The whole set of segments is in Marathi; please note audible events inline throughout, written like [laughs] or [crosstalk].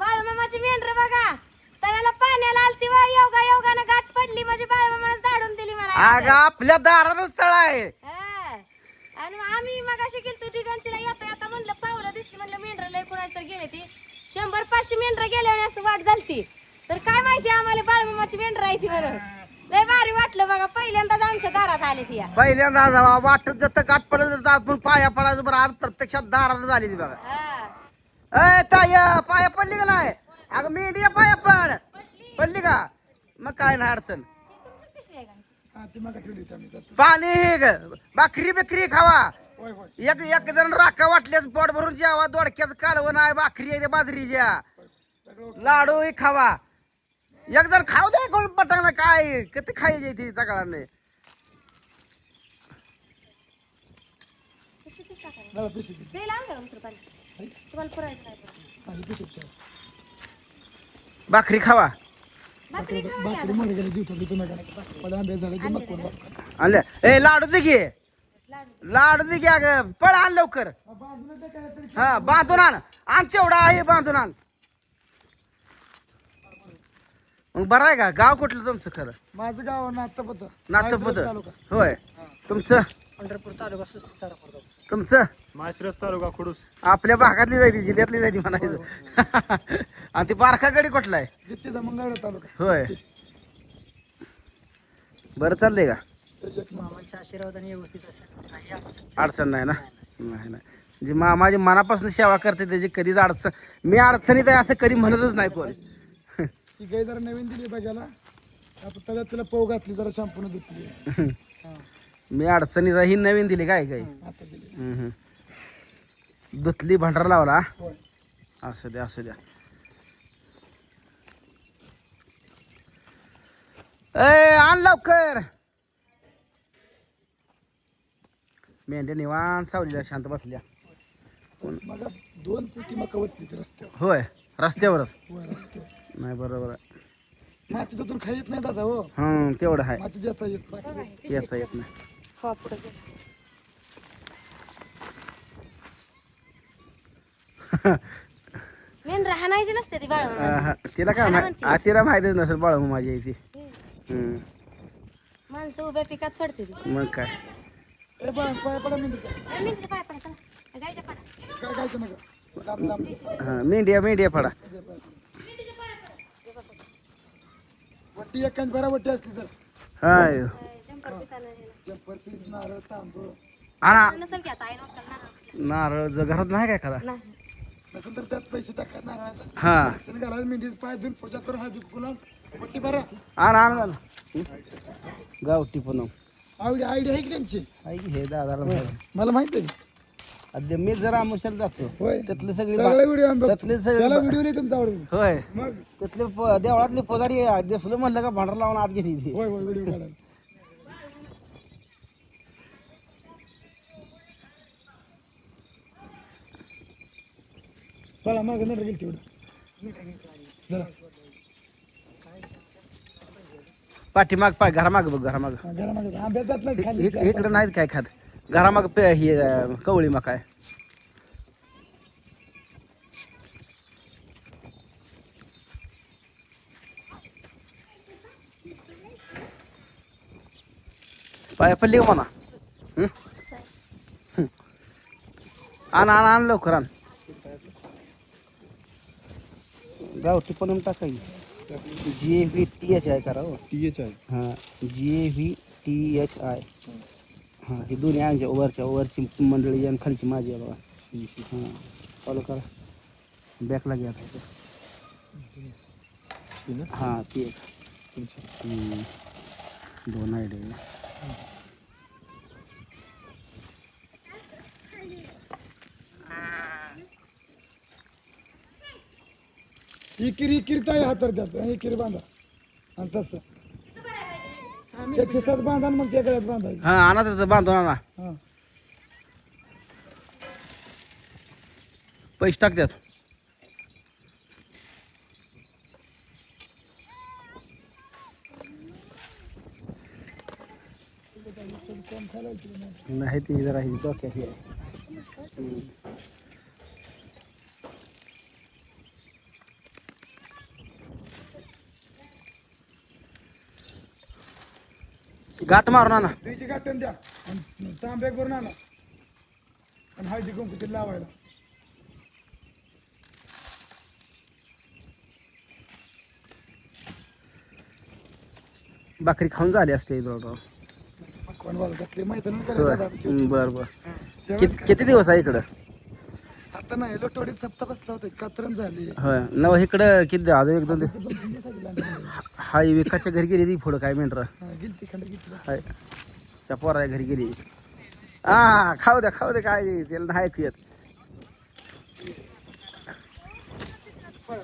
बाळूमामाची मेंढर बघा. तळ्याला पाण्याला आलती व योगा योगानं गाठ पडली. माझी बाळूमामानच दाडून दिली मला अगं आपल्या दारातच तळ आहे. हा. आणि आम्ही मग अशी गेलतो ठिकाणचीला येता येता म्हणलं पावलं दिसली म्हणलं मेंढर लय कुणाच तर गेले ती. शंभर पाचशे मेंढर गेले आणि असं वाट झालती. तर काय माहिती आम्हाला बाळमामाची मेंढर आहे ती म्हणून. लय भारी वाटलं बघा. पहिल्यांदाच आमच्या दारात आली ती या. पहिल्यांदा आज वाटत जत गाठ पडत जातं, आपण पाया पडायचं बरं. आज प्रत्यक्षात दारात झालेली बघा. हा. अय ताय पाया पडली का नाही? अगं मेंढी पाया पड. पडली. का? मग काय नाही अडचण? हा. पाणी हे ग भाकरी बिकरी खावा. एक एक जण राखा वाटल्यास पोट भरून जेवा दोडक्याचं कालवण आहे भाकरी आहे त्या बाजरीच्या लाडू ही खावा. एक जण खाऊ दे कोण पटांग काय किती खायची ती सगळ्यांनी. पिशवी तुम्हाला पुरायचं. भाकरी खावा. भाकरी खावा की आता. आणल्या ए लाडू दे घे लाडू. लाडू दे घे अगं. पळ आण लवकर. हा, हा बांधून आण. आण चेवडा आहे बांधून आण. मग बरं आहे का? गाव कुठलं तुमचं खरं? माझं गाव नाथपत तालुका. होय. तुमचं? पंढरपूर तालुका सुस्त तालुका. तुमचं? माळशिरस तालुका खुडूस. आपल्या भागातली जायची जिल्ह्यातली जायची म्हणायचं. [laughs] आणि ती बारका गडी कुठला आहे? जित्तीचा मंगळ तालुका. होय. बरं चाललंय का? त्याच्यात मामांच्या आशीर्वादाने व्यवस्थित असेल काही अडचण अडचण नाही ना? नाही नाही. जी मा माझी मनापासून सेवा करते त्याची कधीच अडचण मी अडचणीत आहे असं कधी म्हणतच नाही कोण. [laughs] ती गाय जरा नवीन दिली बघायला. आता त्याला तिला पव घातली जरा शॅम्पून घेतली हा मी अडचणीत आहे, ही नवीन दिली काय काय? आता दिली. हम्म, हम्म. दुतली भंडारा लावला. होय असू द्या असू द्या. ए आण लवकर. मेंढ्या निवांत सावलीला शांत बसल्या. मग दोन पोती मका वतली ती रस्त्यावर. होय रस्त्यावरच. होय रस्त्यावर. नाही बरोबर आहे. माती तिथून खाई येत नाही दादा हो. हम्म तेवढं आहे. माती द्यायचा येत नाही. याचा येत नाही. खावा पुढं दे. [laughs] मेंढर हाणायची नसते ती बाळ. अह, तिला काय माहिती तिला माहितीच नसेल बाळू माझी आहे ती. हम्म. माणसं उभ्या पिकात सोडते ती. मग काय? ए, मेंढीच्या. पाय पडा चला. पडा हा मेंढ्या मेंढ्या फडा वट्टी एक बरा वट्टी असली तर. हाय जंपर पिसाला हे जंपर पीस नारळ तांदूळ आणा. नसेल की आता आई नव्हतं नारळ ज- घरात नाही काय एखादा? नाही. नसेल तर त्यात पैसे टाकायचे नारळाचा. हा. मेंढी पाय धुवून पूजा करून हळदी भरा. आण आण आण. गावठी पण आवडी आयडिया आहे की त्यांची? आहे की हे दादाला माहिती. मला माहीत आहे. अद्या मी जरा आमुशाला जातो. होय. त्यातले सगळे सगळे बा- व्हिडिओ आम्ही त्यातले बघतो. सगळे त्याला बा- व्हिडिओ नाही तुमचा आवडतो. होय. मग? त्यातले प- देवळातले पोजारी दिसलं म्हणलं का भांडर लावून आत घेतली ती. होय होय व्हिडिओ काढायला. मग गेली तेवढं जरा. पाठीमाग पाय घरामाग बघ घरामाग. हा, घरामागे. आंब्यात जात नाही खाली. इक- इकडे नाहीत काय खात. घरामाग पे ही अं, कवळी मका आहे. पाया पडली का म्हणा हं? हं. आण आण आण लवकर आण. गावठी पण टाकाई G A V T H आहे करा हो. टीएच आहे हां G A V T H I हां ही दोन्ही आमच्या वरच्या वरची मंडळी आणि खालची माझी आहे बाबा. हां फॉलो करा. बॅकला घ्या. हां ती एक. दोन आयडिया. इकीर इकीर ताई हातर द्यात इकीर बांधा. आणि तसं. त्या खिसात बांधा आणि मग त्या गळ्यात बांधायचं. हां आणा त्याचं बांधून आणा. हा. पैसे टाकतात नाही ती जरा ही डोक्यात ही आहे. हम्म. गाठ मारून आणा. तुझी गाठण द्या. आणि तांब्याक भरून आणा. आणि हळदी कुंकू ते लावायला. भाकरी खाऊन झाली असते जवळजवळ कोण वाल घातले. माहिती नाही बर बर. जेवण किती किती दिवस आहे इकडं? आता नाही लोटवडीत सप्ताह बसला होता. कात्रण झाली. होय. नव इकडं किती दिवस? अजून एक दोन दिवस हाय विकाच्या घरी गेली ती पुढं काय मेंढर गिलती खंड घेतला हाय. त्या पोरा घरी गेली. हा खाऊ द्या खाऊ द्या काय नाही, त्याला नाही ऐकू येत.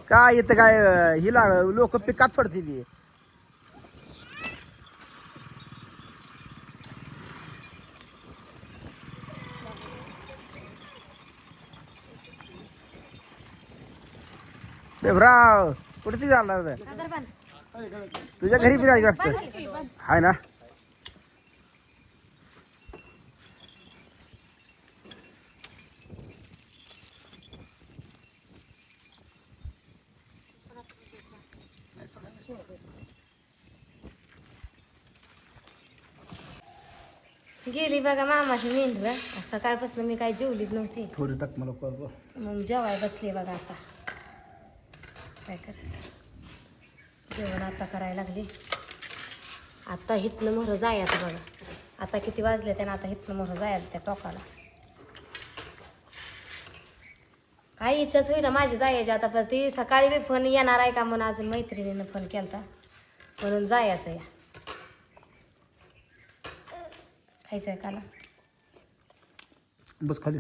काय येतं काय हिला लोक पिकात सोडते ती. बेभराव कुठे झाला आधार बांध. तुझ्या घरी बी जायचं वाटतं बांध की, बांध. हाय ना. गेली बघा मामाची मेंढर सकाळपासून मी काही जेवलीच नव्हती. थोडी टाक मला. मग जेवाय बसले बघा आता. काय करायचं? जेवण आता करायला लागले. आता हिथनं मोहरं जायचं बघा. आता किती वाजले त्यानं आता हिथनं मोहरं जायचं त्या टोकाला. काय इच्छाच होईना माझी जायची. आता पण ती सकाळी बी फोन येणार आहे का म्हणून अजून मैत्रिणीनं फोन केलता. म्हणून जायचं या. खायचं आहे का ना? बस खाली.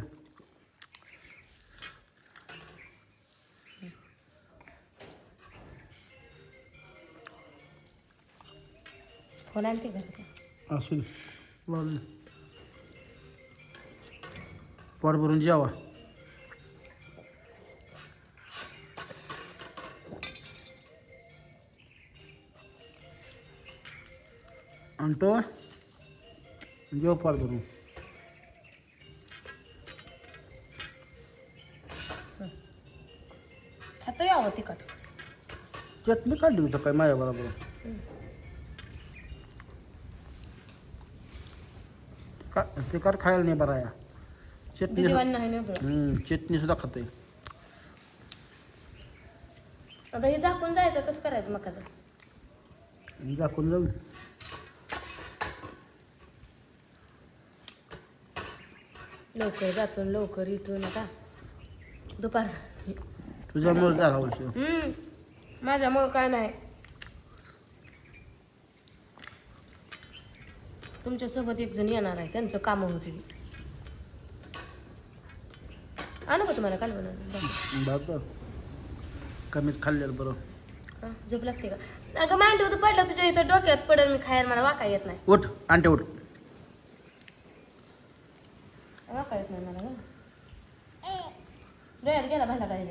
फोन आणते घरात असू दे. वाजले. पोट भरून जेवा. आणतो. जेव पोट भरून खातो यावं तिखट. चटणी काढली होतं काय माझ्या बरोबर? का ते कर खायला नाही बरा या चटणी दिदीवान नाही ना बरं. हम्म, चटणी सुद्धा खाते आता हे झाकून जायचं कसं करायचं मकाचं? झाकून जाऊ. लवकर जातून लवकर इथून आता. दुपार. तुझ्यामुळे झाला हम्म माझ्यामुळं काय नाही? तुमच्यासोबत एक जण येणार आहे त्यांचं कामं होती आणू का तुम्हाला काल बनवून बघ. कमीच खाल्लेलं बरं. हा, झोप लागते का? अगं मांडव तर पडलं तुझ्या इथं डोक्यात पडेल मी खायला मला वाका येत नाही. उठ आणते उठ. वाका येत नाही मला गं डोळ्यात गेला भांडा काय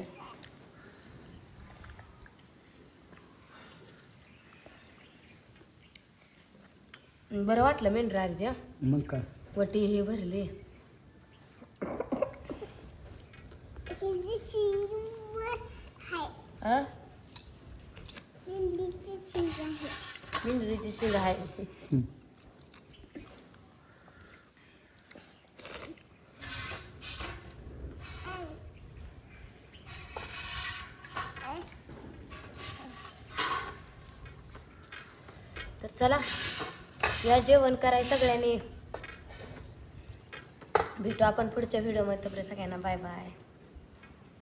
बरं वाटलं मेंढरा आली त्या. मग काय? वटी हे भरले. हा मेंढरीची शिंग आहे. हम्म. तर चला. या जेवण कराय सगळ्यांनी. भेटू आपण पुढच्या व्हिडिओमध्ये तोपर्यंत सगळ्यांना बाय बाय